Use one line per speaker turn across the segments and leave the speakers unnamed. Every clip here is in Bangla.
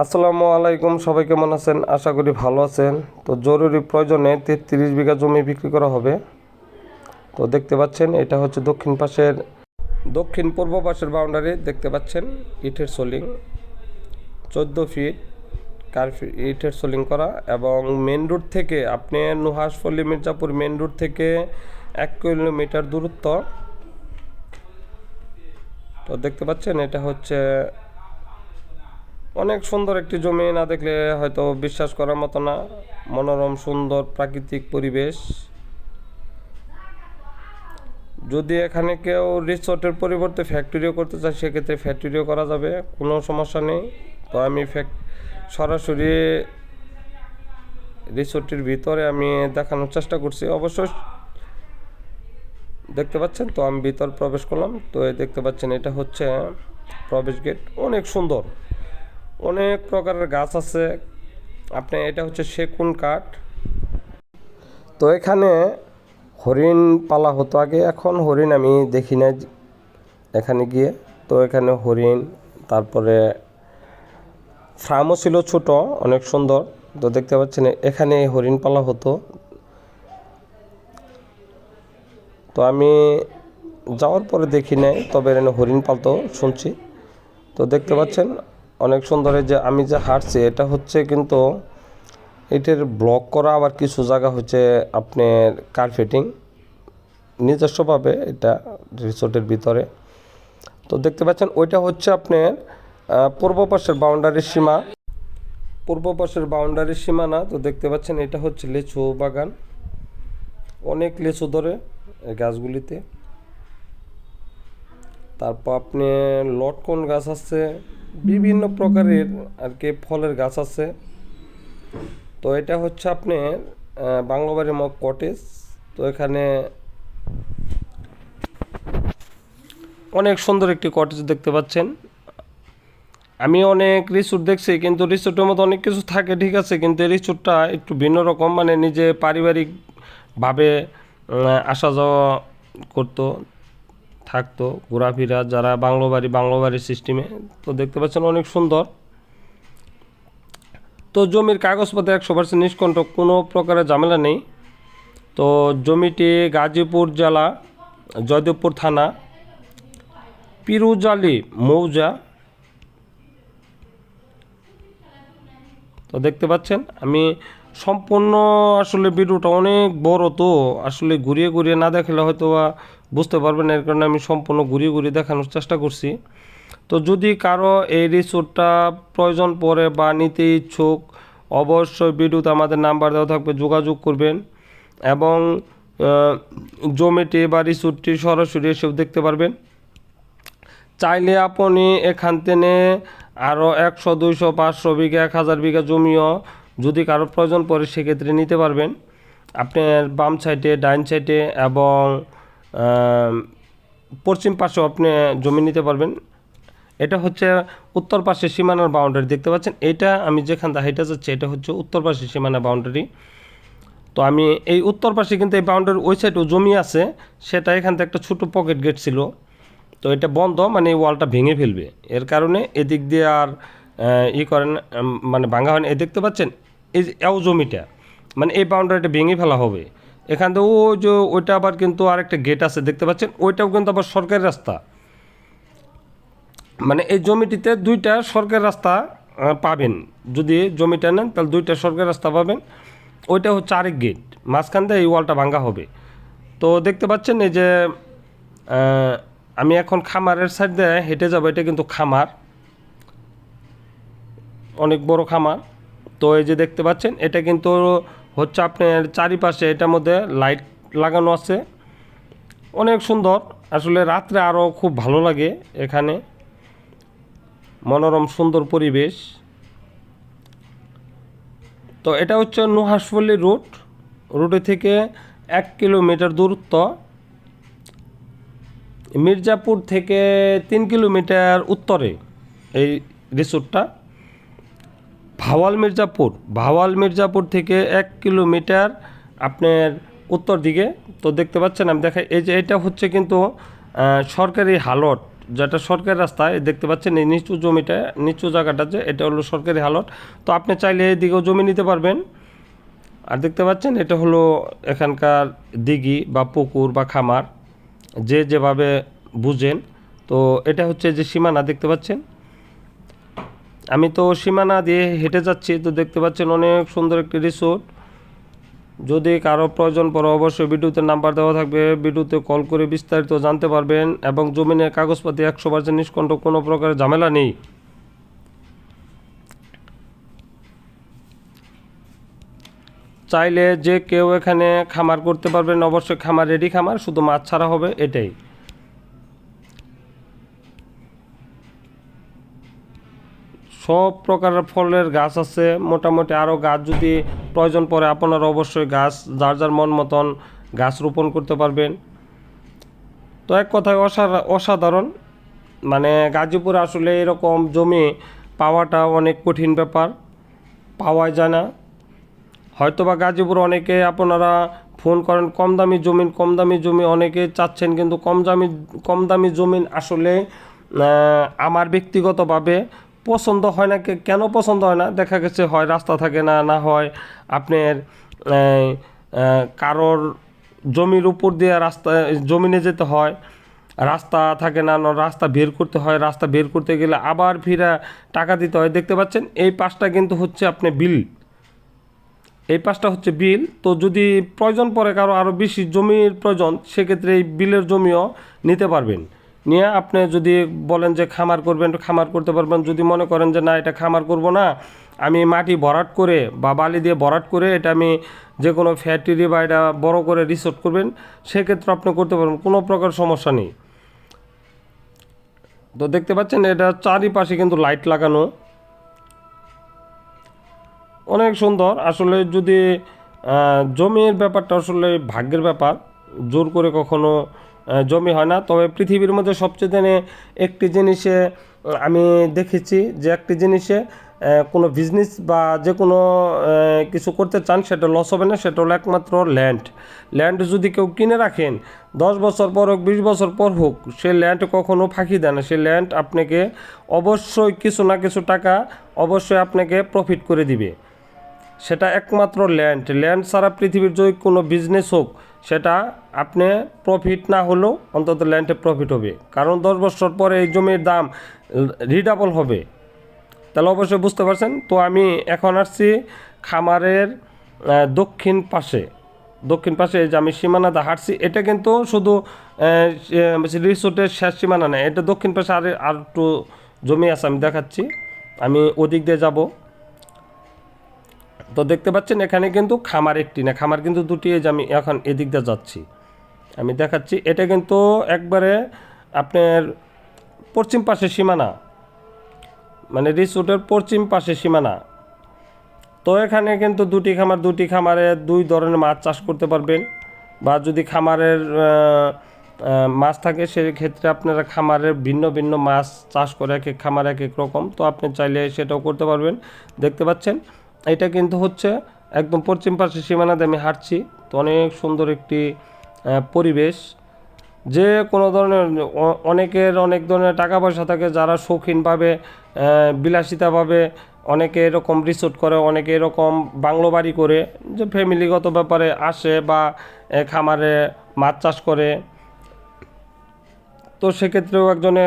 আসসালামু আলাইকুম, সবাই কেমন আছেন? আশা করি ভালো আছেন। তো জরুরি প্রয়োজনে তেত্রিশ বিঘা জমি বিক্রি করা হবে। তো দেখতে পাচ্ছেন, এটা হচ্ছে দক্ষিণ পাশের, দক্ষিণ পূর্ব পাশের বাউন্ডারি দেখতে পাচ্ছেন, ইটের সোলিং। চোদ্দ ফিট কার ইটের সোলিং করা এবং মেন রোড থেকে আপনি নুহাসপল্লী মির্জাপুর মেন রোড থেকে এক কিলোমিটার দূরত্ব। তো দেখতে পাচ্ছেন, এটা হচ্ছে অনেক সুন্দর একটি জমি না দেখলে হয়তো বিশ্বাস করার মতো না। মনোরম, সুন্দর, প্রাকৃতিক পরিবেশ। যদি এখানে কেউ রিসোর্টের পরিবর্তে ফ্যাক্টরিও করতে চায়, সেক্ষেত্রে ফ্যাক্টরিও করা যাবে, কোনো সমস্যা নেই। তো আমি সরাসরি রিসোর্টের ভিতরে আমি দেখানোর চেষ্টা করছি। অবশ্যই দেখতে পাচ্ছেন, তো আমি ভিতর প্রবেশ করলাম। তো দেখতে পাচ্ছেন, এটা হচ্ছে প্রবেশ গেট অনেক সুন্দর। অনেক প্রকারের গাছ আছে। আপনি, এটা হচ্ছে সেগুন কাঠ। তো এখানে হরিণ পালা হতো আগে, এখন হরিণ আমি দেখি না এখানে গিয়ে। তো এখানে হরিণ, তারপরে ফার্মও ছিল ছোট, অনেক সুন্দর। তো দেখতে পাচ্ছেন, এখানে হরিণ পালা হতো। তো আমি যাওয়ার পরে দেখি নাই, তবে এখানে হরিণ পালতো, শুনছি। তো দেখতে পাচ্ছেন অনেক সুন্দর যে আমি যে হাঁটছি, এটা হচ্ছে কিন্তু এটার ব্লক করা আবার কিছু জায়গা হচ্ছে আপনার কার্পেটিং নিজস্বভাবে এটা রিসোর্টের ভিতরে। তো দেখতে পাচ্ছেন, ওইটা হচ্ছে আপনার পূর্ব পাশের বাউন্ডারির সীমা। পূর্ব পাশের বাউন্ডারির সীমানা তো দেখতে পাচ্ছেন এটা হচ্ছে লিচু বাগান। অনেক লিচু ধরে গাছগুলিতে। তারপর আপনি লটকন গাছ আছে বিভিন্ন প্রকারের আর কি ফলের গাছ আছে। তো এটা হচ্ছে আপনি বাংলাবাড়ি মগ কটেজ। তো এখানে অনেক সুন্দর একটি কটেজ দেখতে পাচ্ছেন। আমি অনেক রিসোর্ট দেখছি, কিন্তু রিসোর্টের মতো অনেক কিছু থাকে, ঠিক আছে? কিন্তু রিসোর্টটা একটু ভিন্ন রকম মানে নিজে পারিবারিকভাবে আসা যাওয়া করতো। থাকতো, ঘোরাফেরা, যারা বাংলো বাড়ি, বাংলো বাড়ির সিস্টেমে তো দেখতে পাচ্ছেন অনেক সুন্দর। তো জমির কাগজপত্র একশো পার্সেন্ট নিষ্কণ্ঠ, কোনো প্রকারের ঝামেলা নেই। তো জমিটি গাজীপুর জেলা, জয়দেবপুর থানা, পিরুজালি, মৌজা। তো দেখতে পাচ্ছেন, আমি সম্পূর্ণ আসলে ভিডিওটা অনেক বড়, তো আসলে ঘুরিয়ে ঘুরিয়ে না দেখলে হয়তো বুঝতে পারবেন, এর কারণে আমি সম্পূর্ণ ঘুরিয়ে ঘুরিয়ে দেখানোর চেষ্টা করছি। তো যদি কারও এই রিসোর্টটা প্রয়োজন পড়ে বা নিতে ইচ্ছুক, অবশ্যই ভিডিওতে আমাদের নাম্বার দেওয়া থাকবে, যোগাযোগ করবেন এবং জমিটি বা রিসোর্টটি সরাসরি এসেও দেখতে পারবেন। চাইলে আপনি এখান থেকে আরও একশো, দুইশো, পাঁচশো বিঘা, এক হাজার বিঘা জমিও যদি কারও প্রয়োজন পড়ে, সেক্ষেত্রে নিতে পারবেন। আপনার বাম সাইডে ডাইন সাইডে এবং পশ্চিম পাশেও আপনি জমি নিতে পারবেন। এটা হচ্ছে উত্তর পাশের সীমানার বাউন্ডারি দেখতে পাচ্ছেন? এটা আমি যেখান থেকে হেঁটে যাচ্ছি এটা হচ্ছে উত্তর পাশের সীমানা বাউন্ডারি তো আমি এই উত্তর পাশে কিন্তু এই বাউন্ডারি ওই সাইডেও জমি আছে, সেটা এখান থেকে একটা ছোটো পকেট গেট ছিল। তো এটা বন্ধ মানে এই ওয়ালটা ভেঙে ফেলবে। এর কারণে এদিক দিয়ে আর ই করেন মানে ভাঙা হয় না এই দেখতে পাচ্ছেন? এই এও জমিটা মানে এই বাউন্ডারিটা ভেঙে ফেলা হবে। এখান থেকে ও যে ওইটা আবার কিন্তু আরেকটা গেট আছে, দেখতে পাচ্ছেন? ওইটাও কিন্তু আবার সরকারি রাস্তা। মানে এই জমিটিতে দুইটা সরকারি রাস্তা পাবেন। যদি জমিটা নেন, তাহলে দুইটা সরকারি রাস্তা পাবেন। ওইটা হচ্ছে আরেক গেট মাঝখান দিয়ে এই ওয়ালটা ভাঙ্গা হবে। তো দেখতে পাচ্ছেন এই যে আমি এখন খামারের সাইড দিয়ে হেঁটে যাব, এটা কিন্তু খামার। অনেক বড় খামার। তো এই যে দেখতে পাচ্ছেন, এটা কিন্তু হচ্ছে আপনার চারিপাশে এটার মধ্যে লাইট লাগানো আছে। অনেক সুন্দর। আসলে রাত্রে আরও খুব ভালো লাগে এখানে। মনোরম, সুন্দর পরিবেশ। তো এটা হচ্ছে নুহাসপল্লী রুট। রুটে থেকে এক কিলোমিটার দূরত্ব। মির্জাপুর থেকে তিন কিলোমিটার উত্তরে এই রিসোর্টটা ভাওয়াল মির্জাপুর ভাওয়াল মির্জাপুর থেকে এক কিলোমিটার আপনার উত্তর দিকে। তো দেখতে পাচ্ছেন, আমি দেখাই, এই যে এটা হচ্ছে কিন্তু সরকারি হালট, যেটা সরকারি রাস্তা এই দেখতে পাচ্ছেন, এই নিচু জমিটা, নিচু জায়গাটা যে, এটা হলো সরকারি হালট। তো আপনি চাইলে এদিকেও জমি নিতে পারবেন। আর দেখতে পাচ্ছেন, এটা হলো এখানকার দিঘি বা পুকুর বা খামার, যে যেভাবে বুঝেন। তো এটা হচ্ছে যে সীমানা, দেখতে পাচ্ছেন? আমি তো সীমানা দিয়ে হেঁটে যাচ্ছি, তো দেখতে পাচ্ছেন অনেক সুন্দর একটি রিসোর্ট যদি কারও প্রয়োজন পড়ে অবশ্যই ভিডিওতে নাম্বার দেওয়া থাকবে। ভিডিওতে কল করে বিস্তারিত জানতে পারবেন এবং জমিনের কাগজপাতি একশো পার্সেন্ট নিষ্কণ্ঠ কোনো প্রকারের ঝামেলা নেই। চাইলে যে কেউ এখানে খামার করতে পারবেন, অবশ্যই খামার রেডি খামার, শুধু মাছ ছাড়া হবে, এটাই। সব প্রকারের ফলের গাছ আছে। মোটামুটি আরও গাছ যদি প্রয়োজন পড়ে, আপনারা অবশ্যই গাছ, যার যার মন মতন গাছ রোপণ করতে পারবেন। তো এক কথায় অসা- অসাধারণ। মানে গাজীপুরে আসলে এরকম জমি পাওয়াটা অনেক কঠিন ব্যাপার। পাওয়া যায় না। হয়তো বা গাজীপুর অনেকে আপনারা ফোন করেন, কম দামি জমিন কম দামি জমি অনেকে চাচ্ছেন, কিন্তু কম দামি কম দামি জমিন আসলে আমার ব্যক্তিগতভাবে পছন্দ হয় না কেন পছন্দ হয় না? দেখা গেছে হয়, রাস্তা থাকে না না হয় আপনার কারোর জমির উপর দিয়ে রাস্তা, জমিনে যেতে হয়, রাস্তা থাকে না রাস্তা বের করতে হয়, রাস্তা বের করতে গেলে আবার ফিরা টাকা দিতে হয়। দেখতে পাচ্ছেন, এই পাশটা কিন্তু হচ্ছে আপনি বিল। এই পাশটা হচ্ছে বিল। তো যদি প্রয়োজন পড়ে কারও আরও বেশি জমির প্রয়োজন, সেক্ষেত্রে এই বিলের জমিও নিতে পারবেন। নিয়ে আপনি যদি বলেন যে খামার করবেন, খামার করতে পারবেন, যদি মনে করেন যে না, এটা খামার করব না, আমি মাটি ভরাট করে বা বালি দিয়ে ভরাট করে এটা আমি যে কোনো ফ্যাক্টরি বা এটা বড় করে রিসোর্ট করবেন, সেক্ষেত্রে আপনি করতে পারবেন, কোনো প্রকার সমস্যা নেই। তো দেখতে পাচ্ছেন, এটা চারিপাশে কিন্তু লাইট লাগানো। অনেক সুন্দর, আসলে যদি জমির ব্যাপারটা আসলে ভাগ্যের ব্যাপার, জোর করে কখনো জমি হয় না। তবে পৃথিবীর মধ্যে সবচেয়ে দিনে একটি জিনিসে আমি দেখেছি যে একটি জিনিসে কোনো বিজনেস বা যে কোনো কিছু করতে চান, সেটা লস হবে না। সেটা হলো একমাত্র ল্যান্ড ল্যান্ড যদি কেউ কিনে রাখেন, দশ বছর পর হোক, বিশ বছর পর হোক, সে ল্যান্ড কখনও ফাঁকি দেয় না। সে ল্যান্ড আপনাকে অবশ্যই কিছু না কিছু টাকা অবশ্যই আপনাকে প্রফিট করে দিবে। সেটা একমাত্র ল্যান্ড ল্যান্ড ছাড়া পৃথিবীর যদি কোনো বিজনেস হোক সেটা আপনি প্রফিট না হলেও অন্তত ল্যান্ডে প্রফিট হবে। কারণ দশ বছর পরে এই জমির দাম রিডাবল হবে। তাহলে অবশ্যই বুঝতে পারছেন? তো আমি এখন আসছি খামারের দক্ষিণ পাশে। দক্ষিণ পাশে যে আমি সীমানাতে হাঁটছি, এটা কিন্তু শুধু রিসোর্টের শেষ সীমানা নেই এটা দক্ষিণ পাশে আর আর একটু জমি আছে, আমি দেখাচ্ছি। আমি ওদিক দিয়ে যাব। তো দেখতে পাচ্ছেন এখানে কিন্তু খামার একটি না, খামার কিন্তু দুটি, এই যে আমি এখন এদিক দিয়ে যাচ্ছি। আমি দেখাচ্ছি, এটা কিন্তু একবারে আপনার পশ্চিম পাশে সীমানা। মানে রিসোর্টের পশ্চিম পাশে সীমানা। তো এখানে কিন্তু দুটি খামার, দুটি খামারে দুই ধরনের মাছ চাষ করতে পারবেন বা যদি খামারের মাছ থাকে, সেক্ষেত্রে আপনারা খামারের ভিন্ন ভিন্ন মাছ চাষ করে এক এক খামার এক এক রকম। তো আপনি চাইলে সেটাও করতে পারবেন। দেখতে পাচ্ছেন এটা কিন্তু হচ্ছে একদম পশ্চিম পাশে সীমানাতে আমি হাঁটছি। তো অনেক সুন্দর একটি পরিবেশ। যে কোনো ধরনের অনেকের অনেক ধরনের টাকা পয়সা থাকে যারা শৌখিনভাবে বিলাসিতাভাবে অনেকে এরকম রিসোর্ট করে, অনেকে এরকম বাংলো বাড়ি করে, যে ফ্যামিলিগত ব্যাপারে আসে বা খামারে মাছ চাষ করে। তো সেক্ষেত্রেও একজনে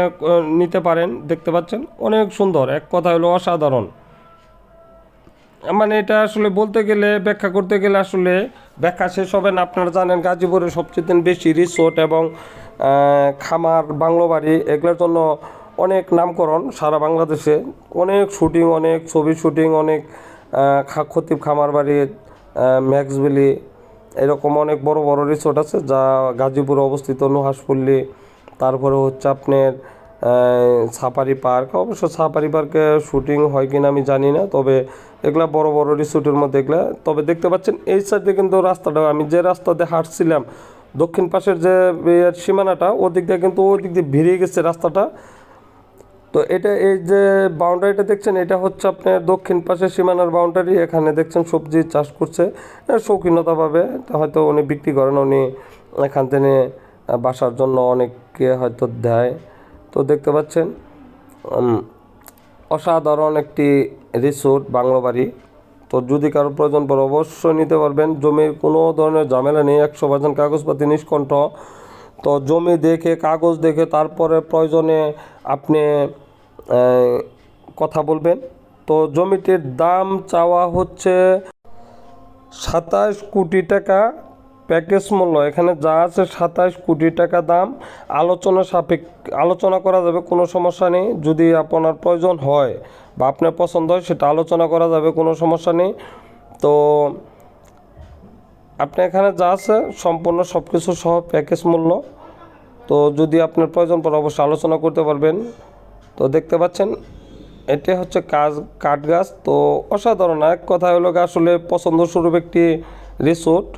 নিতে পারেন, দেখতে পাচ্ছেন? অনেক সুন্দর। এক কথা হলো অসাধারণ। মানে এটা আসলে বলতে গেলে ব্যাখ্যা করতে গেলে আসলে ব্যাখ্যা শেষ হবে না। আপনারা জানেন গাজীপুরে সবচেয়ে দিন বেশি রিসোর্ট এবং খামার বাংলো বাড়ি এগুলোর জন্য অনেক নামকরণ সারা বাংলাদেশে। অনেক শুটিং অনেক ছবি শুটিং অনেক খতিব খামার বাড়ি আহ, এরকম অনেক বড় বড় রিসোর্ট আছে যা গাজীপুরে অবস্থিত নুহাসপল্লী তারপরে হচ্ছে আপনার সাফারি পার্ক। অবশ্য সাফারি পার্কে শুটিং হয় কিনা আমি জানি না, তবে এগুলা বড় বড় রিসোর্টের মধ্যে এগুলা তবে দেখতে পাচ্ছেন, এই সাইডে কিন্তু রাস্তাটা, আমি যে রাস্তাতে হাঁটছিলাম, দক্ষিণ পাশের যে সীমানাটা, ওদিক দিয়ে কিন্তু ওদিক দিয়ে ভিড়িয়ে গেছে রাস্তাটা। তো এটা, এই যে বাউন্ডারিটা দেখছেন, এটা হচ্ছে আপনার দক্ষিণ পাশের সীমানার বাউন্ডারি এখানে দেখছেন সবজি চাষ করছে শৌখিনতাভাবে। হয়তো উনি বিক্রি করেন, উনি এখান থেকে বাসার জন্য অনেককে হয়তো দেয়। তো দেখতে পাচ্ছেন অসাধারণ একটি রিসোর্ট বাংলো বাড়ি। তো যদি কারও প্রয়োজন পড়ে অবশ্যই নিতে পারবেন। জমির কোনো ধরনের ঝামেলা নেই, একশো পার্সেন্ট কাগজপাতি নিষ্কণ্ঠ। তো জমি দেখে, কাগজ দেখে তারপরে প্রয়োজনে আপনি কথা বলবেন। তো জমিটির দাম চাওয়া হচ্ছে সাতাশ কোটি টাকা। প্যাকেজ মূল্য। এখানে যা আছে সাতাশ কোটি টাকা দাম। আলোচনা সাপেক্ষ, আলোচনা করা যাবে, কোনো সমস্যা নেই। যদি আপনার প্রয়োজন হয় বা আপনার পছন্দ হয়, সেটা আলোচনা করা যাবে, কোনো সমস্যা নেই। তো আপনি এখানে যা আছে সম্পূর্ণ সব কিছু সহ প্যাকেজ মূল্য। তো যদি আপনার প্রয়োজন পড়ে, অবশ্যই আলোচনা করতে পারবেন। তো দেখতে পাচ্ছেন, এটা হচ্ছে কাজ কাঠ গাছ তো অসাধারণ। এক কথা হলো আসলে পছন্দস্বরূপ একটি রিসোর্ট।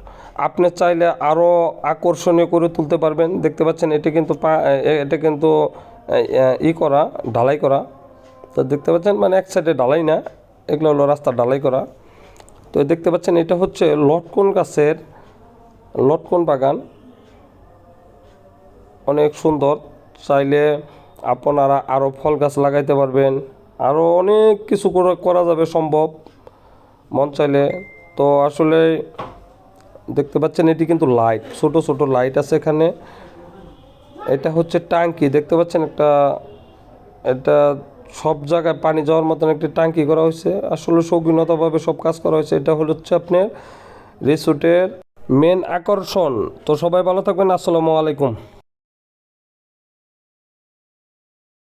আপনি চাইলে আরও আকর্ষণীয় করে তুলতে পারবেন। দেখতে পাচ্ছেন, এটি কিন্তু এটা কিন্তু ই করা, ঢালাই করা। তো দেখতে পাচ্ছেন মানে এক সাইডে ঢালাই না, এগুলো হলো রাস্তা ঢালাই করা। তো দেখতে পাচ্ছেন, এটা হচ্ছে লটকন গাছের, লটকন বাগান। অনেক সুন্দর, চাইলে আপনারা আরও ফল গাছ লাগাইতে পারবেন। আরও অনেক কিছু করা যাবে সম্ভব, মন চাইলে। তো আসলে দেখতে পাচ্ছেন, এটি কিন্তু লাইট, ছোট ছোট লাইট আছে এখানে। এটা হচ্ছে ট্যাঙ্কি, দেখতে পাচ্ছেন একটা, এটা সব জায়গায় পানি যাওয়ার মতন একটি ট্যাঙ্কি করা হয়েছে। আসলে সৌগিনতাভাবে সব কাজ করা হয়েছে। এটা হলো হচ্ছে আপনার রিসোর্টের মেন আকর্ষণ। তো সবাই ভালো থাকবেন, আসসালামু আলাইকুম।